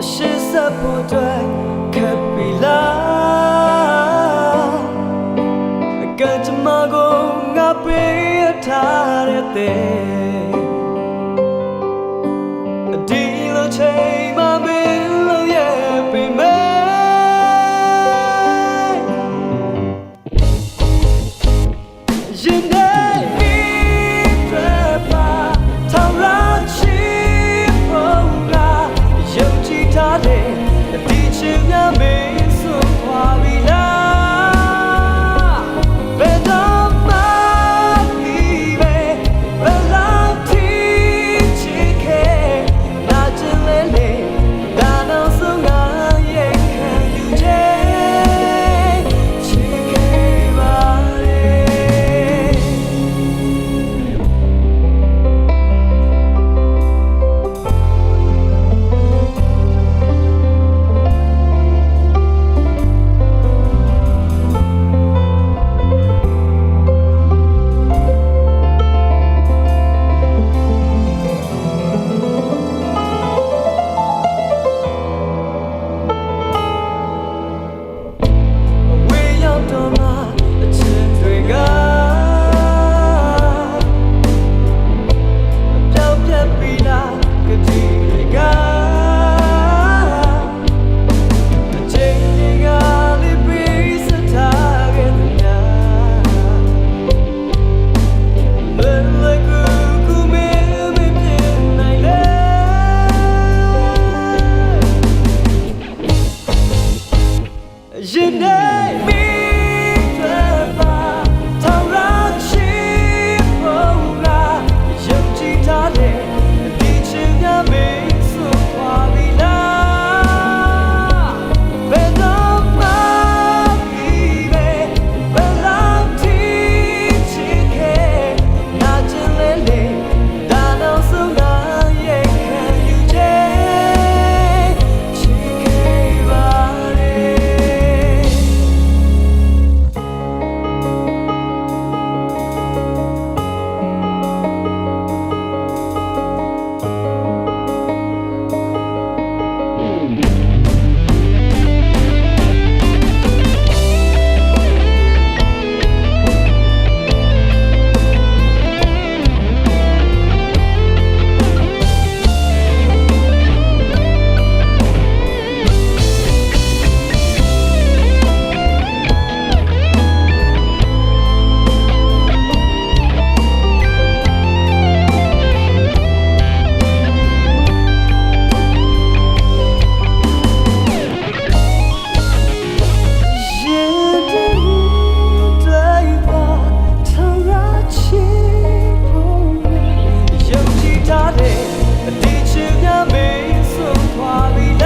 အရှိဆက်ဖို့အတွက်ခက်ပြီလားအကန့်ချမကိုငါပေးထားရတဲ့ 只要没说华丽的。